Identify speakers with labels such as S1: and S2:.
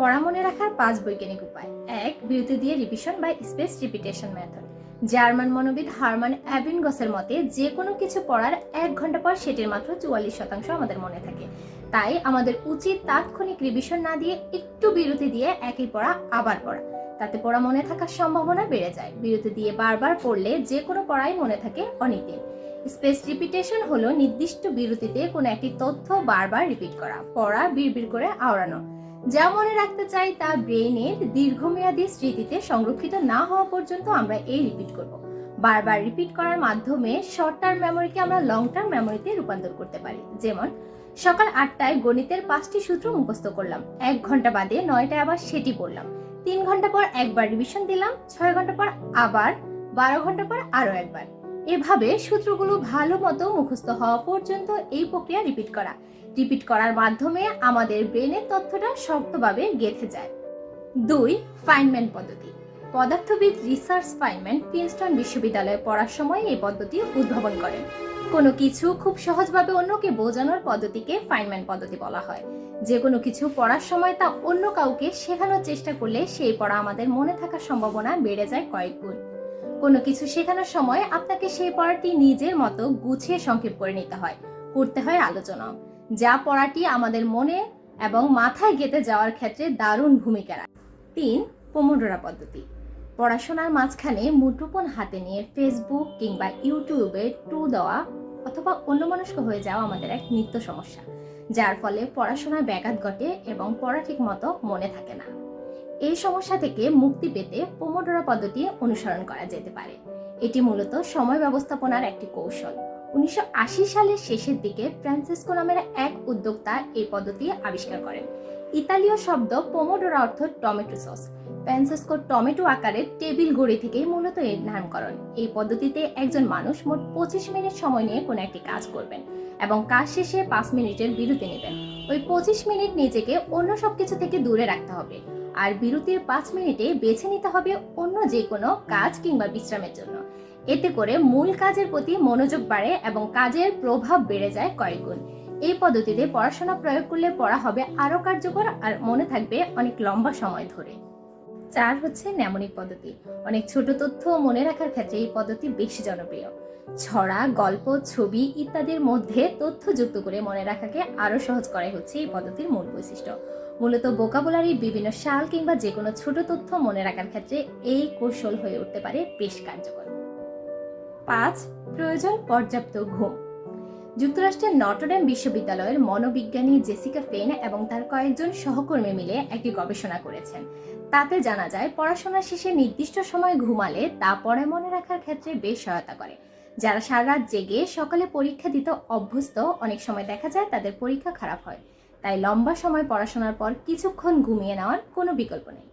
S1: পড়া মনে রাখার পাঁচ বৈজ্ঞানিক উপায়। এক, বিরতি দিয়ে রিভিশন বা স্পেস রিপিটেশন মেথড জার্মান মনোবিদ হারমান অ্যাবিনগসের মতে যে কোনো কিছু পড়ার এক ঘণ্টা পর সেটির মাত্র চুয়াল্লিশ শতাংশ আমাদের মনে থাকে। তাই আমাদের উচিত তাৎক্ষণিক রিভিশন না দিয়ে একটু বিরতি দিয়ে একই পড়া আবার পড়া। তাতে পড়া মনে থাকার সম্ভাবনা বেড়ে যায়। বিরতি দিয়ে বারবার পড়লে যে কোনো পড়াই মনে থাকে অনেকদিন স্পেস রিপিটেশন হলো নির্দিষ্ট বিরতিতে কোনো একটি তথ্য বারবার রিপিট করা, পড়া বিড়বিড় করে আওড়ানো। যা মনে রাখতে চাই তা ব্রেনের দীর্ঘমেয়াদী স্মৃতিতে সংরক্ষিত না হওয়া পর্যন্ত আমরা এই রিপিট করব। বারবার রিপিট করার মাধ্যমে শর্ট টার্ম মেমোরিকে আমরা লং টার্ম মেমোরিতে রূপান্তর করতে পারি। যেমন, সকাল আটটায় গণিতের পাঁচটি সূত্র মুখস্থ করলাম। এক ঘণ্টা বাদে নয়টায় আবার সেটি পড়লাম। তিন ঘণ্টা পর একবার রিভিশন দিলাম। ছয় ঘণ্টা পর আবার, বারো ঘণ্টা পর আরও একবার। এভাবে সূত্রগুলো ভালো মতো মুখস্থ হওয়া পর্যন্ত এই প্রক্রিয়া রিপিট করা। রিপিট করার মাধ্যমে আমাদের ব্রেনের তথ্যটা শক্তভাবে গেঁথে যায়। দুই, ফাইনম্যান পদ্ধতি। পদার্থবিদ রিসার্চ ফাইনম্যান প্রিন্সটন বিশ্ববিদ্যালয়ে পড়ার সময় এই পদ্ধতি উদ্ভাবন করেন। কোনো কিছু খুব সহজভাবে অন্যকে বোঝানোর পদ্ধতিকে ফাইনম্যান পদ্ধতি বলা হয়। যে কোনো কিছু পড়ার সময় তা অন্য কাউকে শেখানোর চেষ্টা করলে সেই পড়া আমাদের মনে থাকার সম্ভাবনা বেড়ে যায় কয়েক গুণ। কোনো কিছু শেখানোর সময় আপনাকে সেই পড়াটি নিজের মতো গুছিয়ে সংক্ষেপ করে নিতে হয়। করতে হয় আলোচনা যা পড়াটি আমাদের মনে এবং মাথায় গেঁথে যাওয়ার ক্ষেত্রে দারুণ ভূমিকা রাখে। তিন, পোমোডোরা পদ্ধতি। পড়াশোনার মাঝখানে মুঠোফোন হাতে নিয়ে ফেসবুক কিংবা ইউটিউবে টু দেওয়া অথবা অন্যমনস্ক হয়ে যাওয়া আমাদের এক নিত্য সমস্যা, যার ফলে পড়াশোনায় ব্যাঘাত ঘটে এবং পড়া ঠিক মতো মনে থাকে না। এই সমস্যা থেকে মুক্তি পেতে পোমোডোরা পদ্ধতি অনুসরণ করা যেতে পারে। এটি মূলত সময় ব্যবস্থাপনার একটি কৌশল। উনিশশো আশি সালের শেষের দিকে ফ্রান্সিসকো নামের এক উদ্যোক্তা এই পদ্ধতি আবিষ্কার করেন। ইতালীয় শব্দ পোমোডোরা অর্থ টমেটো সস। ফ্রান্সিসকো টমেটো আকারের টেবিল গড়ি থেকেই মূলত এর নামকরণ। এই পদ্ধতিতে একজন মানুষ মোট পঁচিশ মিনিট সময় নিয়ে কোনো একটি কাজ করবেন এবং কাজ শেষে পাঁচ মিনিটের বিরতি নেবেন। ওই পঁচিশ মিনিট নিজেকে অন্য সব কিছু থেকে দূরে রাখতে হবে আর বিরতির পাঁচ মিনিটে বেছে নিতে হবে অন্য যে কোনো কাজ কিংবা বিশ্রামের জন্য। এতে করে মূল কাজের প্রতি মনোযোগ বাড়ে এবং কাজের প্রভাব বেড়ে যায় কয়েকগুণ এই পদ্ধতিতে পড়াশোনা প্রয়োগ করলে পড়া হবে আরও কার্যকর আর মনে থাকবে অনেক লম্বা সময় ধরে। চার হচ্ছে ন্যামনিক পদ্ধতি। অনেক ছোট তথ্য মনে রাখার ক্ষেত্রে এই পদ্ধতি বেশি জনপ্রিয়। ছড়া, গল্প, ছবি ইত্যাদির মধ্যে তথ্য যুক্ত করে মনে রাখাকে আরও সহজ করাই হচ্ছে এই পদ্ধতির মূল বৈশিষ্ট্য। মূলত বোকাবুলারি বিভিন্ন সাল কিংবা যে কোনো ছোট তথ্য মনে রাখার ক্ষেত্রে এই কৌশল হয়ে উঠতে পারে বেশ কার্যকর। পাঁচ, প্রয়োজন পর্যাপ্ত ঘুম। যুক্তরাষ্ট্রের নটরডেম বিশ্ববিদ্যালয়ের মনোবিজ্ঞানী জেসিকা ফেন এবং তার কয়েকজন সহকর্মী মিলে একটি গবেষণা করেছেন। তাতে জানা যায় পড়াশোনা শেষে নির্দিষ্ট সময় ঘুমালে তা পড়ে মনে রাখার ক্ষেত্রে বেশ সহায়তা করে। যারা সারা রাত জেগে সকালে পরীক্ষা দিতে অভ্যস্ত, অনেক সময় দেখা যায় তাদের পরীক্ষা খারাপ হয়। তাই লম্বা সময় পড়াশোনার পর কিছুক্ষণ ঘুমিয়ে নেওয়ার কোনো বিকল্প নেই।